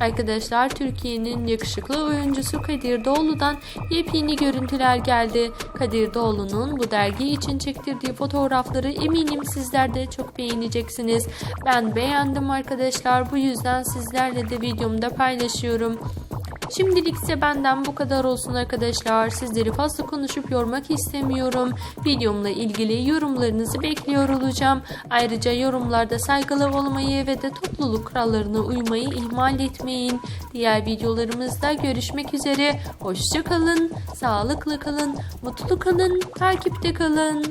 Arkadaşlar Türkiye'nin yakışıklı oyuncusu Kadir Doğulu'dan yepyeni görüntüler geldi. Kadir Doğulu'nun bu dergi için çektirdiği fotoğrafları eminim sizler de çok beğeneceksiniz. Ben beğendim arkadaşlar. Bu yüzden sizlerle de videomda paylaşıyorum. Şimdilik ise benden bu kadar olsun arkadaşlar. Sizleri fazla konuşup yormak istemiyorum. Videomla ilgili yorumlarınızı bekliyor olacağım. Ayrıca yorumlarda saygılı olmayı ve de topluluk kurallarına uymayı ihmal etmeyin. Diğer videolarımızda görüşmek üzere. Hoşça kalın, sağlıklı kalın, mutlu kalın, takipte kalın.